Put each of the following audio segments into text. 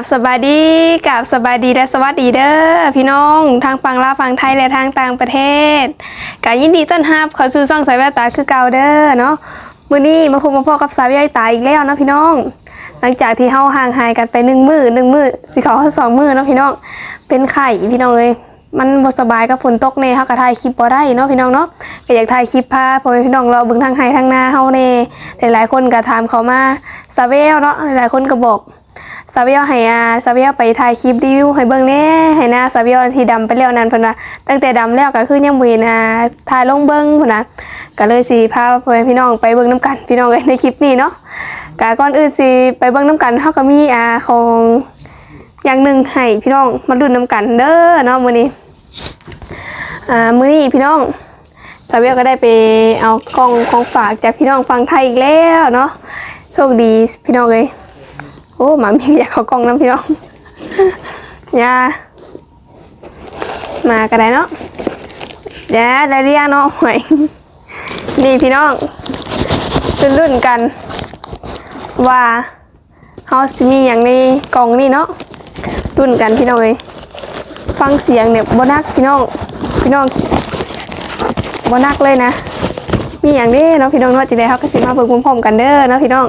บสบายดีกราบสบายดีและสวัสดีเด้อพี่น้องทางฝั่งลาวฝั่งไทยและทางต่างประเทศกายินดีต้อนรับเข้าสู่ช่องสายแววตาคือเก่าเด้อเนาะมื้อนี้มาพบมาพอกับสาวยแววตาอีกแล้วเนาะพี่น้อง หลังจากที่เฮาห่างหายกันไปหนึ่งมื้อหนึ่งมื้อสิขาสองมื้อเนาะพี่น้องเป็นไข่พี่น้องเอ้ยมันบ่สบายกับฝนตกแน่เฮาก็ถ่ายคลิปบ่ได้เนาะพี่น้องเนาะก็อยากถ่ายคลิปพาพ่อแม่พี่น้องรอเบิ่งทางไห้ทางหน้าเฮาแน่หลายๆคนก็ถามเขามาสาวแววเนาะหลายๆคนก็บอกาเวียลให้อาซาเวียลไปถ่ายคลิปรีวิวให้เบิ่งแน่ให้หน้าซาเวียลที่ดำไปแล้วนั่นเพิ่นว่าตั้งแต่ดำแล้วก็คือยังบ่เห็นอ่าถ่ายลงเบิ่งพุ่นน่ะก็เลยสิพาพ่อแม่พี่น้องไปเบิ่งนํกัน พี่น้องเอ้ยในคลิปนี้เนาะก็ก่อนอื่นสิไปเบิ่งนํกันเฮาก็มีอ่าของอย่างหนึ่งให้พี่น้องมาลุ้นนํกันเด้อเนาะมื้อนี้อ่ามื้อนี้พี่น้องซาเวียลก็ได้ไปเอากล่องของฝากจากพี่น้องฝั่งไทยอีกแล้วเนาะโชคดีพี่น้องเอ้ย โอ้หมามีอยากเขากล้องน้ำพี่น้องยามากันได้เนาะยวได้เรียกเนาะหวยนี่พี่น้องรุ่นรุ่นกัน ว่าเฮาสิมีอย่างในกล่องนี่เนาะรุ่นกันพี่น้องเอ้ยฟังเสียงเนี่ยบ่นักพี่น้องพี่น้องบ่นักเลยนะมีอย่างนี้เนาะพี่น้องเนาะจีได้เขาก็สิมาเบิ่งพร้อมๆกันเด้อเนาะพี่น้อง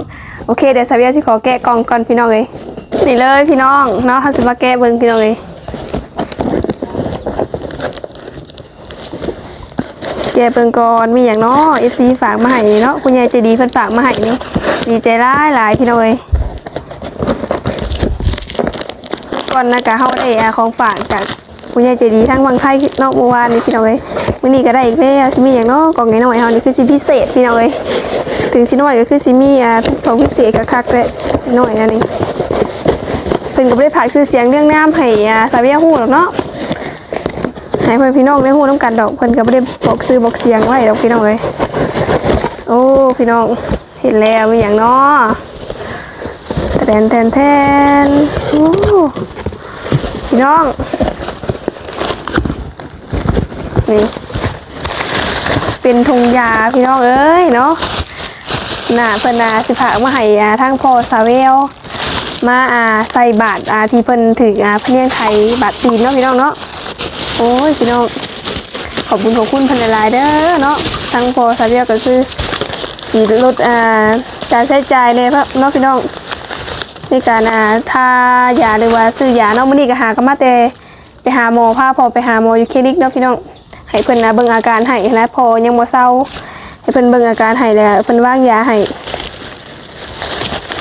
โอเคเดี๋ยวซาเวียสิขอแกะกล่องก่อนพี่น้องเอ้ยนี่เลยพี่น้องเนาะเขาสิมาแกะเบิ่งพี่น้องเอ้ยแกะเบิ่งก่อนมีอย่างเนาะ FC ฝากมาให้เนาะคุณยายใจดีเพิ่นฝากมาให้นี่ดีใจหลายหลายพี่น้องเอ้ยก่อนนะกะเฮาได้อาของฝากจากคุณยายใจดีทั้งวังไทยนาะเมื่อวานนี้พี่น้องเอ้ยมื้อนี้ก็ได้อีกแล้วสิมีอย่างเนาะกล่องน้อยๆเฮานี่คือสิพิเศษพี่น้องเอ้ย ถึงสิน้อยก็คือซิมีอ่าของพิเศษคักๆเลยน้อยนะนี่เพิ่นก็บ่ได้ฝากชื่อเสียงเรื่องน้ำให้อ่าสาวเวียฮู้หรอกเนาะให้เพื่อนพี่น้องได้ฮู้นํกันดอกเพิ่นก็บ่ได้บอกชื่อบอกเสียงไว้ดอกพี่น้องเอ้ยโอ้พี่น้องเห็นแล้วมีหยังเนาะแทนแทนแทนโอ้พี่น้องนี่เป็นธงยาพี่น้องเอ้ยเนาะ น่ะเพิ่นอาสิพามาให้อาทางพ่อสาวเวลมาอาใส่บาทอาที่เพิ่นถืออาเพิ่นเลี้ยงไทยบาทจีนเนาะพี่น้องเนาะโอ้ยพี่น้องขอบคุณขอบคุณเพิ่นหลายๆเด้อเนาะทางพ่อสาวเวลก็คือสีลดอ่าการใช้จ่ายเลยครับเนาะพี่น้องในการอ่าทายาหรือว่าซื้อยาเนาะมื้อนี้ก็หากันมาแต่ไปหาหมอพาพ่อไปหาหมออยู่คลินิกเนาะพี่น้องให้เพิ่นนะเบิ่งอาการให้และพอยังบ่เศร้า ให้เพิ่นเบิ่งอาการให้แล้วเพิ่นวางยาให้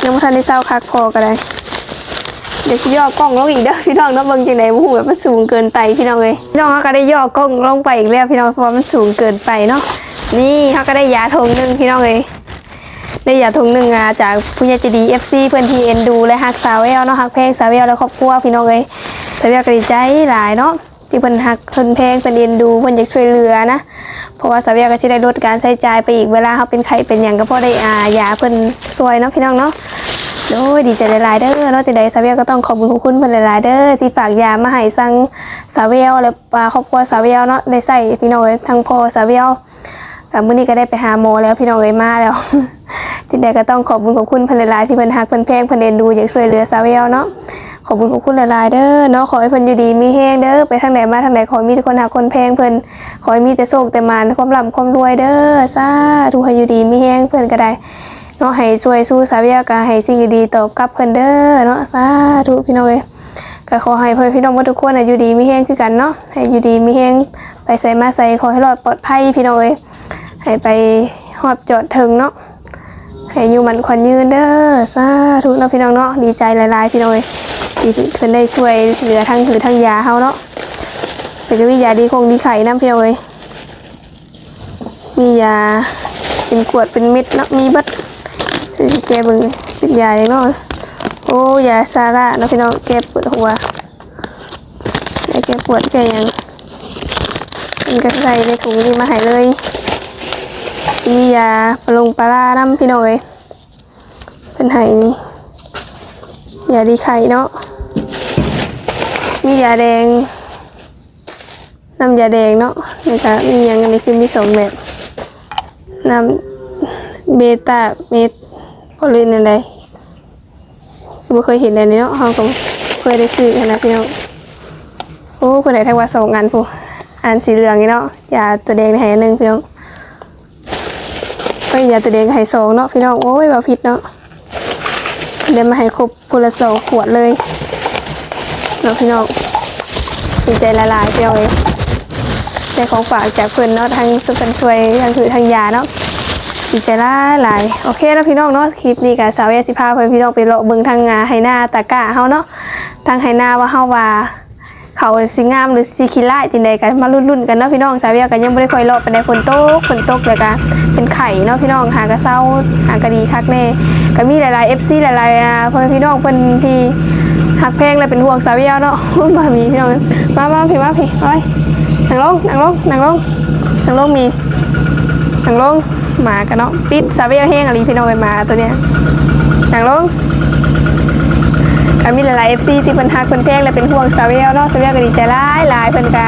ยังบ่ทันได้เศร้าคักพอก็ได้เดี๋ยวสิย่อกล้องลงอีกเด้อพี่น้องเนาะเบิ่งจังได๋บ่ฮู้แบบมันสูงเกินไปพี่น้องเอ้ยพี่น้องเฮาก็ได้ย่อกล้องลงไปอีกแล้วพี่น้องเพราะมันสูงเกินไปเนาะนี่เฮาก็ได้ยาถุงหนึงพี่น้องเอ้ยได้ยาถุงหนึงอะจากผู้ใหญ่ใจดี FC เพิ่นที่เอ็นดูและฮักสาวแววเนาะฮักเพลงสาวแววและครอบครัวพี่น้องเอ้ยสาวแววก็ดีใจหลายเนาะ ที่เพิ่นหักเพิ่นแพงเพิ่นเอ็นดูเพิ่นอยากช่วยเหลือนะเพราะว่าสาวเวียก็สิได้ลดการใช้จ่ายไปอีกเวลาเขาเป็นไข้เป็นหยังก็พอได้อายาเพิ่นซวยเนาะพี่น้องเนาะโอ้ยดีใจหลายๆเด้อเนาะจังได๋สาวเวียก็ต้องขอบคุณขอบคุณเพิ่นหลายๆเด้อที่ฝากยามาให้สั่งสาวเวียและอ่าครอบครัวสาวเวียเนาะได้ใส่พี่น้องเอ้ยทั้งพ่อสาวเวียกับมื้อนี้ก็ได้ไปหาหมอแล้วพี่น้องเอ้ยมาแล้วจังได๋ก็ต้องขอบคุณขอบคุณเพิ่นหลายๆที่เพิ่นหักเพิ่นแพงเพิ่นเอ็นดูอยากช่วยเหลือสาวเวียเนาะ ขอบคุณขอบคุณหลายๆเด้อเนาะขอให้เพิ่นอยู่ดีมีแห้งเด้อไปทางไหนมาทางไหนขอให้มีแต่คนหาคนแพงเพิ่นขอให้มีแต่โชคแต่มานความร่ำความรวยเด้อสาธุให้อยู่ดีมีแห้งเพิ่นก็ได้เนาะให้ช่วยสู้สาวเวียก็ให้สิ่งดีๆตอบกลับเพิ่นเด้อเนาะสาธุพี่น้องเอ้ยก็ขอให้พ่อพี่น้องทุกคนนะอยู่ดีมีแห้งคือกันเนาะให้อยู่ดีมีแห้งไปใส่มาใส่ขอให้รอดปลอดภัยพี่น้องเอ้ยให้ไปฮอดจอดถึงเนาะให้อยู่มันขวัญยืนเด้อสาธุเนาะพี่น้องเนาะดีใจหลายๆพี่น้องเอ้ย ที่เพิ่นได้ช่วยเหลือทั้งถือทั้งยาเฮาเนาะแต่ก็มียาดีคงดีไข่น้ำพี่น้องเอ้ยมียาเป็นขวดเป็นเม็ดเนาะมีบัดสิแกเบิ่งเป็นยาอย่างเนาะโอ้ยาซาร่าเนาะพี่น้องแกปวดหัวแกปวดแกยังมันก็ใส่ในถุงนี้มาให้เลยมียาปรุงปลาร้าน้ำพี่น้อยเป็นไห้นี่ยาดีไข่เนาะ มียาแดงน้ำยาแดงเนาะนี่ก็มีอย่างอันนี้คือมีสองแบบน้ำเบต้าเมทโพลินอะไรคือไม่เคยเห็นอะไรเนาะเขาก็เคยได้ซื้อกันนะพี่น้องโอ้คนไหนทักว่าสองอันผู้อันสีเหลืองนี่เนาะยาตัวแดงให้หนึ่งพี่น้องก็ยาตัวแดงให้สองเนาะพี่น้องโอ้ยว่าผิดเนาะเดี๋ยวมาให้ครบคนละสองขวดเลยเนาะพี่น้อง ดีใจละลายพี่น้องเอ้ยได้ของฝากจากเพื่อนเนาะทางสุพรรณช่วยทางถือทางยาเนาะดีใจลายหลายโอเคแล้วพี่น้องเนาะคลิปนี้กับสาวเอสิพาเพื่อนพี่น้องไปเลาะเบิ่งทางงาไฮนาตะกร้าเฮาเนาะทางไฮนาว่าเฮาว่าเขาสิงามหรือสิขี้ร้าจังใดกันมารุ่นๆกันเนาะพี่น้องสาวเวียกันยังบ่ได้ค่อยเลาะไปได้ฝนตกฝนตกแล้วก็เป็นไข่เนาะพี่น้องหากระเซาหากระดีคักแน่ก็มีหลายๆ FC หลายๆอ่าพ่อแม่พี่น้องเพิ่นที่ ฮักแพงและเป็นห่วงสาวเวียเนาะมามีพี่น้องมามาพี่มาพี่มานั่งลงนั่งลงนั่งลงนั่งลงมีนังลงหมากันเนาะติดซาเวียแห้งอะไรพี่น้องไปมาตัวเนี้ยนังลงก็มีหลายๆ FC ที่เพิ่นฮักเพิ่นแพงและเป็นห่วงซาเวียเนาะซาเวียก็ดีใจหลายหลายเพิ่นก็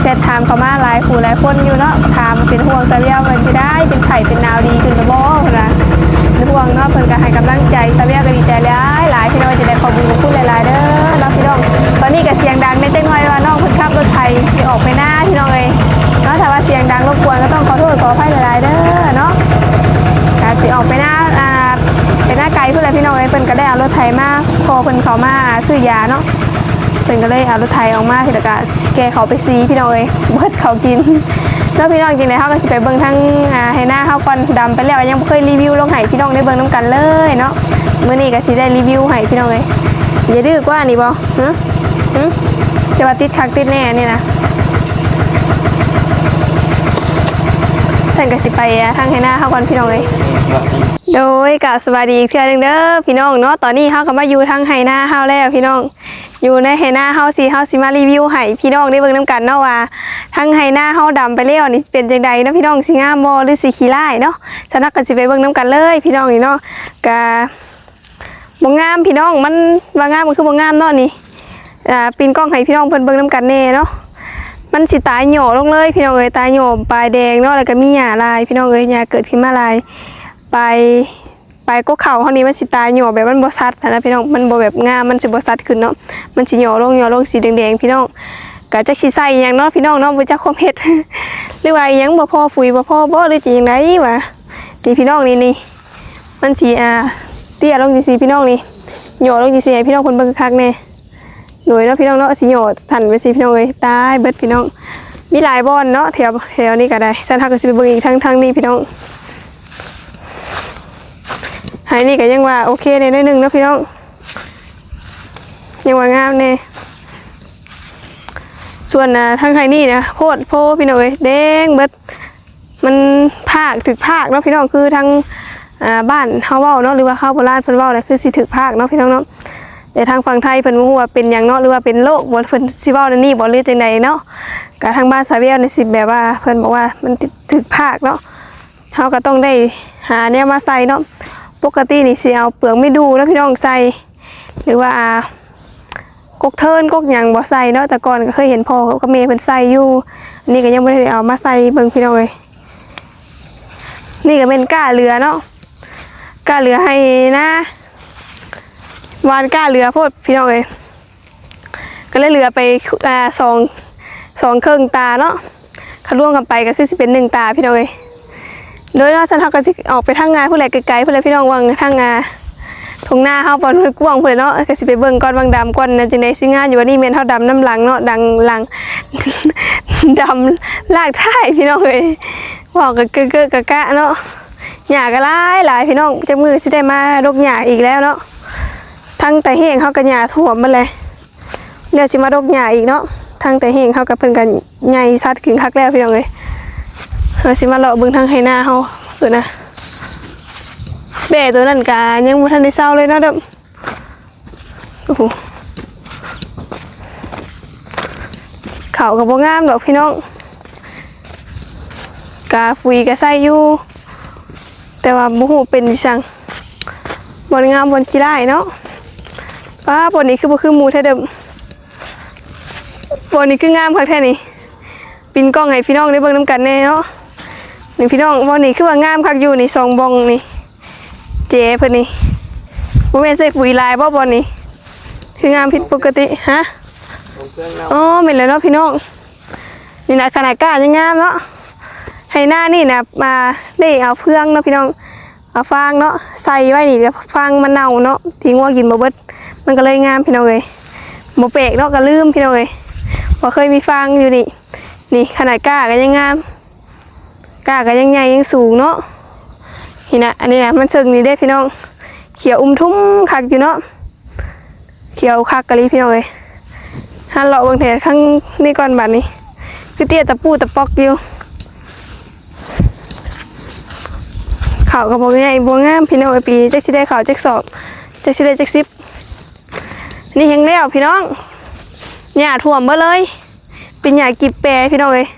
แชทถามเขามาหลายผู้หลายคนอยู่เนาะถามเป็นห่วงซาเวียเพิ่นสิได้เป็นไข้เป็นนาวดีขึ้นหรือบ่เพิ่นะเป็นห่วงเนาะเพิ่นก็ให้กำลังใจซาเวียก็ดีใจหลา เอารถไถออกมาพี่ตะกะแกเขาไปซีพี่น้องเอ้ยเบิดเขากินแล้วพี่น้องจริงเลยเขาก็สิไปเบิ่งทั้งอ่าให้หน้าเขาก่อนดำไปแล้วยังบ่เคยรีวิวลงให้พี่น้องได้เบิ่งน้ำกันเลยเนาะมื่อนี้ก็สิได้รีวิวให้พี่น้องเลยอย่าดื้อกว่านี่บอฮะหึจะมาติดคักติดแน่นี่นะ ท่านก็สิไปอ่าทางให้หน้าเข้าก่อนพี่น้องเอ้ยโดยกับสวัสดีอีกเทื่อนึงเด้อพี่น้องเนาะตอนนี้เฮาก็มาอยู่ทางไหนาเฮาแล้วพี่น้อง อยู่ในไหนาเฮาสิเฮาสิมารีวิวให้พี่น้องได้เบิ่งนํกันเนาะว่าทางไหนาเฮาดำไปแล้วนี่เป็นจังใดเนาะพี่น้องสิงามบ่หรือสิขี้ร้ายเนาะฉะนั้นก็สิไปเบิ่งนํกันเลย พี่น้องนี่เนาะก็บ่งามพี่น้องมันว่างามมันคือบ่งามเนาะนี่อ่าปีนกล้องให้พี่น้องเพิ่นเบิ่งนํกันแน่เนาะ มันสิตายหย่อลงเลย พี่น้องเอ้ยตายหย่อปลายแดงเนาะแล้วก็มีหญ้าลาย พี่น้องเอ้ยหญ้าเกิดขึ้นมาลายไปไปก็เข่าเท่านี้มันสิตายหย่อแบบมันบ่ซัดนะพี่น้องมันบ่แบบงามมันสิบ่ซัดขึ้นเนาะมันสิหย่อลงหย่อลงสีแดงๆพี่น้องก็จักสิใส่อิหยังเนาะพี่น้องเนาะบ่จักความเฮ็ดหรือว่าอิหยังบ่พอฝุ่ยบ่พอบ่หรือจะจังไดวะนี่พี่น้องนี่นี่มันสิอ่าเตี้ยลงจังซี่พี่น้องนี่หย่อลงจังซี่ให้พี่น้องเพิ่นเบิ่งคักๆแน่ โดยเนาะพี่น้องเนาะสิหย่อสั่นไปสิพี่น้องเอ้ยตายเบิดพี่น้องมีหลายบอนเนาะแถวแถวนี้ก็ได้ซั่นเฮาก็สิไปเบิ่งอีกทางทางนี้พี่น้องหายนี่ก็ยังว่าโอเคในน้อยหนึ่งเนาะพี่น้องยังว่างามเน่ส่วนนะทางไฮนี่นะโพดโพพี่น้องเอ้ยแดงเบิดมันภาคถึกภาคเนาะพี่น้องคือทางอ่าบ้านเฮาเว้าเนาะหรือว่าข้าวโบราณเพิ่นเว้าน่ะคือสิถึกภาคเนาะพี่น้องเนาะ แต่ทางฝั่งไทยเพิ่นบ่ฮู้ว่าเป็นหยังเนาะหรือว่าเป็นโรคบ่เพิ่นสิเว้านั่นนี่บ่หรือจังใดเนาะก็ทางบ้านสาเวียนี่สิแบบว่าเพิ่นบอกว่ามันถึกภาคเนาะเฮาก็ต้องได้หาแนวมาใส่เนาะปกตินี่สิเอาเปลือกไม่ดูแล้วพี่น้องใส่ หรือว่ากกเทินกกหยังบ่ใส่เนาะแต่ก่อนก็เคยเห็นพ่อกับแม่เพิ่นใส่อยู่อันนี้ก็ยังบ่ได้เอามาใส่เบิ่งพี่น้องเอ้ยนี่ก็เป็นก้าเรือเนาะก้าเรือให้นะ วานก้าเรือโพดพี่น้องเอ้ยก็เลยเหลือไปอ่าสองสองเครื่องตาเนาะเขาร่วมกันไปก็คือสิเป็นหนึ่งตาพี่น้องเอ้ยโดยเราสันทักก็จะออกไปทางงานผู้ใดไกลๆผู้ใดพี่น้องวังทางงานทงหน้าเฮาบอลกว้างผู้ใดเนาะก็สิไปเบิ่งก่อนบางดำก่อนนะจังไดสิงานอยู่ว่านี่แม่นเฮาดำน้ำหลังเนาะดังหลังดำลากท้ายพี่น้องเอ้ยบอกก็เกอะกะกะเนาะหญ้าก็หลายหลายพี่น้องจักมือสิได้มาดกหญ้าอีกแล้วเนาะ ทั้งแต่แห้งเฮาก็หญ้าท่วมมดเลยแล้วสิมาดกหญ้าอีกเนาะทั้งแต่แห้งเฮาก็เพิ่นก็ใหญ่สัดขึ้นคักแล้วพี่น้องเอ้ยเราสิมาเลาะเบิ่งทางไฮนาเฮาเออนะแบ่ตัวนั้นกายังบ่ทันได้เศร้าเลยเนาะเด้อโอ้โหเขาก็บ่งามดอกพี่น้องกาฟุยก็ใส่อยู่แต่ว่าบ่ฮู้เป็นดิซังบ่งามบ่ขี้ร้เนาะ ป้าบ่นี้คือบ่คือหมูแท้เด้อบ่นี้คืองามคักแท้นี่ปินกล้องให้พี่น้องได้เบิ่งนํกันแน่เนาะนี่พี่น้องบ่นี่คือว่างามคักอยู่นี่สองบองนี่เจเพิ่นนี่บ่แม่นใส่ปุ๋ยลายบ่บ่นี่คืองามผิดปกติฮะอ๋อเหม็นเลยเนาะพี่น้องนี่นะขนาดก้ายังงามเนาะให้หน้านี่นะมาได้เอาเฟืองเนาะพี่น้องเอาฟางเนาะใส่ไว้นี่เดี๋ยวฟางมันเน่าเนาะทิ้งว่ากินบ่เบิด มันก็เลยงามพี่น้องเลยบ่เปกเนาะก็ลืมพี่น้องเลยบ่เคยมีฟางอยู่นี่ นี่ขนาดก้าก็ยังงามก้าก็ยังใหญ่ยังสูงเนาะนี่นะอันนี้นะมันเชิงนี่ได้พี่น้องเขียวอุ้มทุ่มคักอยู่เนาะเขียวคักกะลีพี่น้องเลยฮันเลาะเบางแถข้างนี่ก่อนบัดนี้ คือเตี้ยตะปูตะปอกอยู่ข่าวกับบ่ง่ายบ่งามพี่น้องไอปีจักสิได้ข่าวจักสอบจักสิได้จักสิบ นี่ยังแล้วพี่น้องหญ้าท่วมเบิดเลย เป็นหญ้ากิบแปรพี่น้องเอ้ย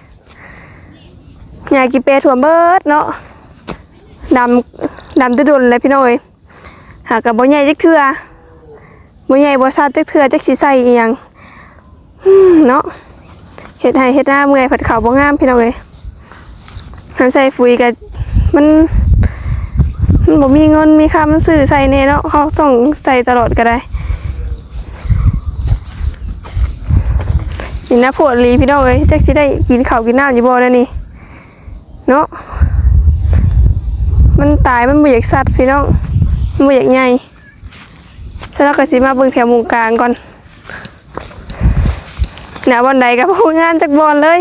หญ้ากิบแปรท่วมเบิดเนาะดำดำตะดุนเลยพี่น้องเอ้ยหากกับบ่ใหญ่จักเทื่อบ่ใหญ่บ่ซัดจักเทื่อจักสิใส่อีหยังเนาะเฮ็ดให้เฮ็ดหน้าเมื่อยผัดขาวบ่งามพี่น้องเอ้ยหันใส่ปุ๋ยก็มันมันบ่มีเงินมีค่ามันซื้อใส่แน่เนาะเขาต้องใส่ตลอดก็ได้ นี่นะโพดลีพี่น้องเอ้ยจักสิได้กินข้าวกินน้ำอยู่บ่แล้วนี่เนาะมันตายมันบ่อยากสัตว์พี่น้องมันบ่อยากใหญ่ฉะนั้นก็สิมาเบิ่งแถวมุงกลางก่อนหนาบอลใดกับพวกงานจากบอลเลย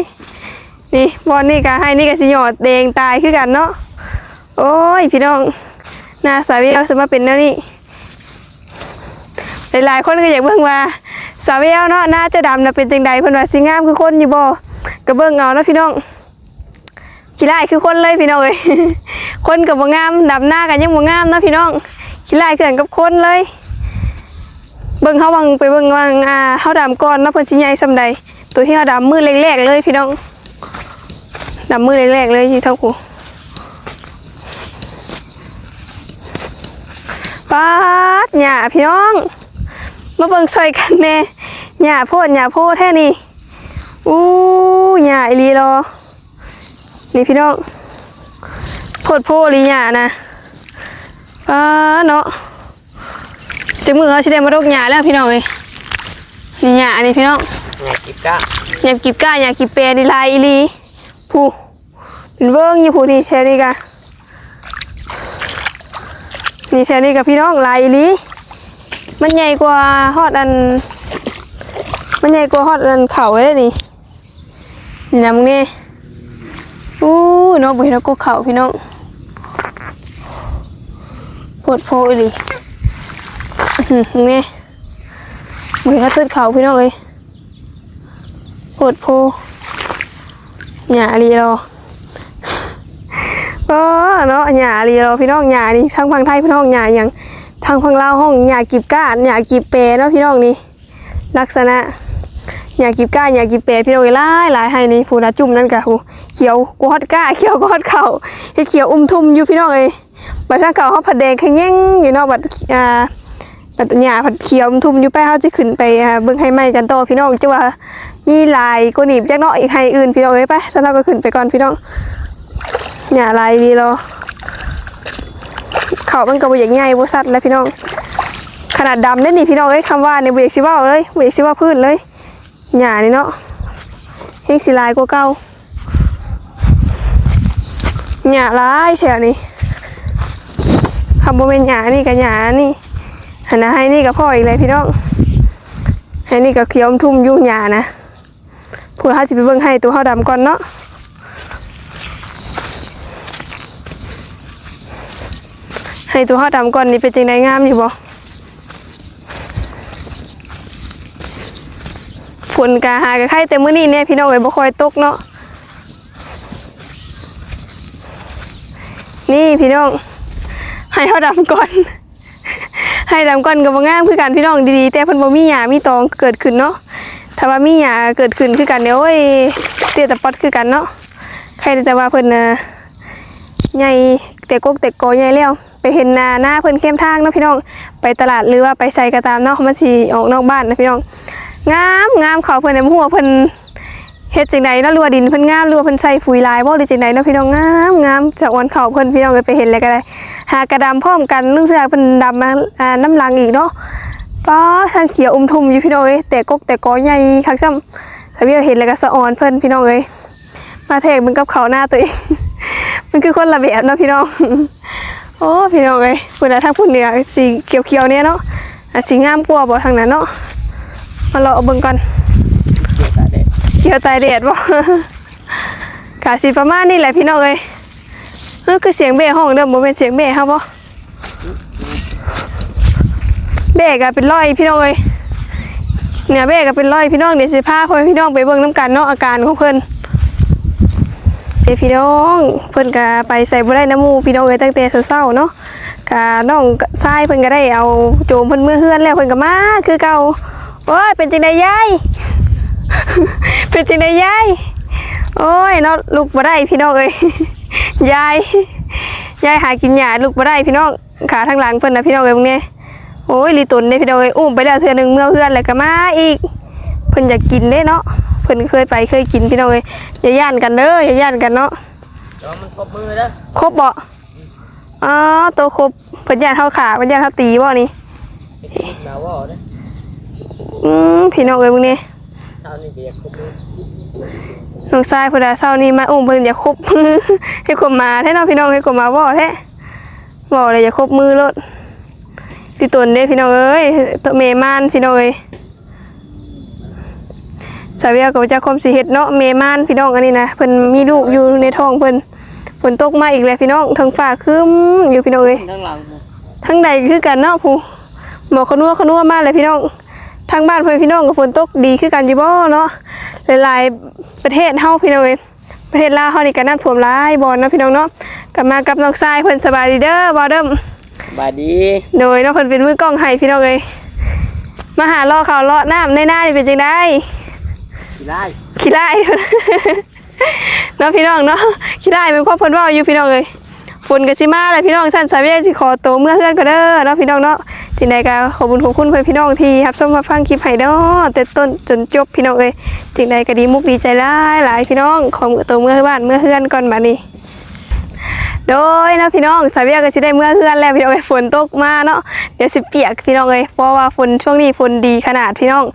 นี่บอลนี่ก็ให้นี่ก็สิหยอดแดงตายคือกันเนาะโอ้ยพี่น้องหน้าสาวเวลสมาเป็นแนวนี้หลายๆคนก็อยากเบิ่งว่า สาวเวลเนาะหน้าจะดำนะเป็นจังใดเพิ่นว่าสิงามคือคนอยู่บ่ก็เบิ่งเอาเนาะพี่น้องขี้ลายคือคนเลยพี่น้องเอ้ยคนก็บ่งามดำหน้ากันยังบ่งามเนาะพี่น้องขี้ลายคือกันกับคนเลย เบิ่งเขาวังไปเบิ่งวังอ่าเขาดำก่อนเนาะเพิ่นสิใหญ่ซำใดตัวที่เขาดำมือแรกๆเลยพี่น้องดำมือแรกๆเลยอยู่เท่ากูปาดหญ้าพี่น้อง มาเบิ่งช่วยกันแน่หญ้าโพดหญ้าโพดแท้นี่อู้หญ้าอีหลีรอ นี่พี่น้องโพดโพดอีหญ้านะปาดเนาะจังมือเขาสิได้มาโรคหยาแล้วพี่น้องเอ้ยนี่หยาอันนี้พี่น้องไงกิบก้าหยากิบก้าหยากิบเปรนี่ลายอีหลีผู้เป็นเบิ้งอยู่ผู้นี่แถวนี้กะนี่แถวนี้กับพี่น้องลายอีหลี มันใหญ่กว่าฮอดอัน มันใหญ่กว่าฮอดอันเข่าเลยนี่ นี่นะมึงนี่อู้น้องบุญแล้วก็เข่าพี่น้องปวดโพอีหลีอื้อหือนี่เหมือนกระตุ้นเขาพี่น้องเอ้ยปวดโพหยาลีรอก็เนาะหยาลีรอพี่น้องหยานี่ทางฝั่งไทยพี่น้องหยาอย่าง ทางฝั่งลาวห้องหยากิบก้านหยากิบเปรเนาะพี่น้องนี่ลักษณะหยากิบก้านหยากิบเปรพี่น้องหลายหลายให้นี่ผู้นาจุ่มนั่นกะหูเขียวกอดก้าเขียวกอดเข่าเฮ็ดเขียวอุ้มทุ่มอยู่พี่น้องเอ้ยบัดทางเก่าเขาผัดแดงขะแย่งอยู่เนาะบัดอ่าแบบหญ้าผัดเขียวทุ่มอยู่ไปเขาจะขึ้นไปอ่าเบิ่งให้ไหมกันต่อพี่น้องจะว่ามีลายก็หนีบจักเนาะอีกให้อื่นพี่น้องเอ้ยไปสำหรับก็ขึ้นไปก่อนพี่น้องหญ้าลายดีรอ เขามันก็บ่อย่ากใหญ่บ่สัตว์แล้วพี่น้อง ขนาดดำเด้นี่พี่น้องเอ้ยคำว่าเนี่ยบ่อยากสิว้าเลยบ่อยากสิว่าพื้นเลยหญ้านี่เนาะเฮงสิลายกว่าเก่าหญ้าลายแถวนี้คำบ่แม่นหญ้านี่ก็หญ้านี่หันนะให้นี่กับพ่ออีกเลยพี่น้องให้นี่กับเขียวทุ่มยุ่งยานะพูดเขาจะไปเบิ่งให้ตัวเขาดำก่อนเนาะ ให้ตัวเขาดำก่อนนี่เป็นจังไดงามอยู่บ่ฝนกาหากะไข่แต่มื้อนี้เนี่ยพี่น้องเอ้ยบ่ค่อยตกเนาะนี่พี่น้อง ให้เขาดำก่อน ให้ดำก่อนกับบ่งามคือกันพี่น้องดีๆแต่เพิ่นบ่มีหญ้ามีตองเกิดขึ้นเนาะถ้าว่ามีหญ้าเกิดขึ้นคือกันเดี๋ยโอ้ยเตี้ยตะปอดคือกันเนาะใครแต่ว่าเพิ่นน่ะใหญ่แต่กกแต่กอใหญ่แล้ว ไปเห็นหน้าหน้าเพิ่นเข้มทางเนาะพี่น้อง ไปตลาดหรือว่าไปใส่ก็ตามนาะมันสิออกนอกบ้านนะพี่น้อง งามงามเขาเพิ่นในหัวเพิ่นเฮ็ดจังไดเนาะรัวดินเพิ่นงามรัวเพิ่นใส่ฝุ่ยลายบ่หรือจังไดเนาะพี่น้องงามงามจากวันเขาเพิ่นพี่น้องก็ไปเห็นเลยก็ได้ หากระดำพร้อมกันนึกถึงเพิ่นดำมาอ่าน้ำลังอีกเนาะป้าทางเขียวอุ้มทุมอยู่พี่น้องเอ้ยแต่กกแต่กอใหญ่คักซ้ำสาเวียเห็นแล้วก็สะออนเพิ่นพี่น้องเอ้ยมาแทกมึงกับเขาวหน้าตัวเองมันคือคนละแบบเนาะพี่น้อง อ้พี่น้องเอ้ยคุณน่ะทางพุ่นเนี่ยสีเขียวๆเนี่ยเนาะอะสีงามกว่าบ่ทางนั้นเนาะมาเราเอาเบิ่งก่อนเกี่ยวตาเด็ดเขียวตายแดดบ่กะสิประมาณนี้แหละพี่น้องเอ้ยเออคือเสียงเบ้ห้องเดิมบ่เป็นเสียงเบ้ครับบ่เบ้ก็เป็นร้อยพี่น้องเอ้ยเนี่ยเบ้ก็เป็นร้อยพี่น้องเดี๋ยวสิพาพ่อแม่พี่น้องไปเบิ่งน้ำกันเนาะอาการของเพิ่น เด้พี่น้องเพิ่นก็ไปใส่บ่ได้น้ำมูพี่น้องเอ้ยตั้งแต่เช้าๆเนาะกะน้องชายเพิ่นก็ได้เอาโจมเพิ่นเมื่อเฮือนแล้วเพิ่นก็มาคือเก่าโอ้ยเป็นจังไดยายเป็นจังไดยายโอ้ยเนาะลูกบ่ได้พี่น้องเอ้ยยายยายหากินหญ้าลูกบ่ได้พี่น้องขาทางหลังเพิ่นนะพี่น้องเอ้ยมึงนี่ยโอ้ยลีตุนเด้พี่น้องเอ้ยอุ้มไปแล้วเทื่อหนึงเมื่อเพื่อนแล้วก็มาอีกเพิ่นอยากกินเด้เนาะ เพิ่นเคยไปเคยกินพี่น้องเอ้ยอย่าย่านกันเด้ออย่าย่านกันเนาะแล้วมันครบมือแล้วครบบ่อ๋อตัวครบเพิ่นย่านเฮาขาเพิ่นย่านเฮาตีบ่นี่หนาวว่าเนี่ยอืมพี่น้องเอ้ยมึงเนี่ยเท่านี้เบียร์ครบมือน้องชายเพิ่นน่ะเช้านี้มาอุ้มเพิ่นอย่าครบให้กลมมาแท้เนาะพี่น้องให้กลมมาบ่แท้บ่เลยอย่าครบมือรถพี่ตุนเด้พี่น้องเอ้ยตัวเมมานพี่น้องเอ้ย สาวเวียก็จะคมสิเฮ็ดเนาะเมมานพี่น้องอันนี้นะเพิ่นมีลูกอยู่ในท้องเพิ่นฝนตกมาอีกแล้วพี่น้องทั้งฟ้าครึ้มอยู่พี่น้องเอ้ยทั้งหลังผมทั้งใดคือกันเนาะผู้บอกเขานัวเขานัวมากเลยพี่น้องทางบ้านเพื่อนพี่น้องกับฝนตกดีคือกันอยู่บ่เนาะหลายๆประเทศเฮาพี่น้องเอ้ยประเทศลาวเฮานี่ก็น้ำท่วมหลายบ่เนาะพี่น้องเนาะกลับมากับน้องทรายเพิ่นสบายดีเด้อบ่เด้มบายดีโดยเนาะเพิ่นเป็นมือกล้องให้พี่น้องเอ้ยมาหาล่อข่าวล่อน้ำในหน้านี่เป็นจังได ขี้ไล่ขี้ไล่เนาะพี่น้องเนาะขี้ไล่เป็นความเพิ่นว่าอยู่พี่น้องเลยฝนกับชิมาเลยพี่น้องสั้นสายเวสิขอตัวเมื่อเพื่อนก็เด้อเนาะพี่น้องเนาะที่ใดก็ขอบคุญขอบคุณเพื่อนพี่น้องที่รับชมรับฟังคลิปให้เนาะแต่ต้นจนจบพี่น้องเลยจริงใดก็ดีมุกดีใจหลายหลายพี่น้องขอตัวเมื่อบ้านเมื่อเพื่อนก่อนบัดนี้ โดยนะพี่น้องสายเวียก็สิได้เมื่อเฮือนแล้วพี่น้องเอ้ยฝนตกมาเนาะเดี๋ยวสิเปียกพี่น้องเลยเพราะว่าฝนช่วงนี้ฝนดีขนาดพี่น้อง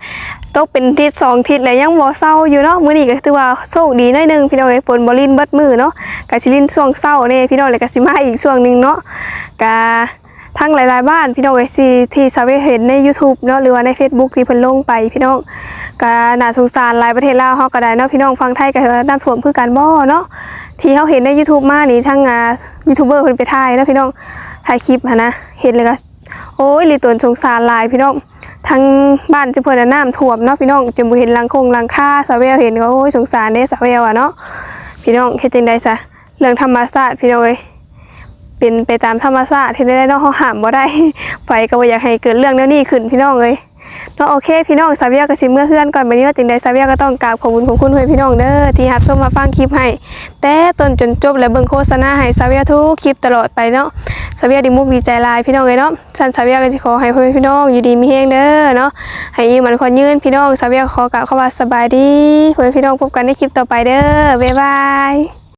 ตกเป็นทิศสองทิศแล้วยังบ่เศร้าอยู่เนาะมื้อนี้ก็ถือว่าโชคดีหน่อยนึงพี่น้องเอ้ยฝนบ่ลินเบิดมือเนาะก็สิลินช่วงเช้าเน่พี่น้องเลยก็สิมาอีกช่วงหนึงเนาะก็ ทั้งหลายๆบ้านพี่น้องเอ้ยสิที่สาเวียเห็นใน YouTube เนาะหรือว่าใน Facebook ที่เพิ่นลงไปพี่น้องก็น่าสงสารหลายประเทศลาวเฮาก็ได้เนาะพี่น้องฟังไทยก็ว่าน้ำท่วมคือกันบ่เนาะที่เขาเห็นใน YouTube มานี่ทั้งอ่ายูทูบเบอร์เพิ่นไปถ่ายเนาะพี่น้องถ่ายคลิปหันนะเห็นเลยก็โอ้ยลีตนสงสารหลายพี่น้องทั้งบ้านจะเพิ่นน่ะน้ำท่วมเนาะพี่น้องจนบ่เห็นหลังคงหลังคาสาวแววเห็นก็โอ้ยสงสารเด้สาวแววอะเนาะพี่น้องเฮ็ดจังได๋ซะเรื่องธรรมชาติพี่น้องเอ้ย เป็นไปตามธรรมชาติที่ได้เนาะเฮาห้ามบ่ได้ไฟก็บ่อยากให้เกิดเรื่องแนวนี้ขึ้นพี่น้องเอ้ยเนาะโอเคพี่น้องสาเวียก็สิเมื่อเฮือนก่อนบัดนี้ว่าจังใดสาเวียก็ต้องกราบขอบคุณขอบคุณเพื่อนพี่น้องเด้อที่รับชมมาฟังคลิปให้ แต่ต้นจนจบและเบิ่งโฆษณาให้สาเวียทุกคลิปตลอดไปเนาะสาเวียดีมุกดีใจลายพี่น้องเลยเนาะท่านสาเวียก็สิขอให้พ่อพี่น้องอยู่ดีมีแฮงเด้อเนาะให้อยู่มันคนยืนพี่น้องสาเวียขอกล่าวคำว่าสบายดีพ่อพี่น้องพบกันในคลิปต่อไปเด้อบ๊ายบาย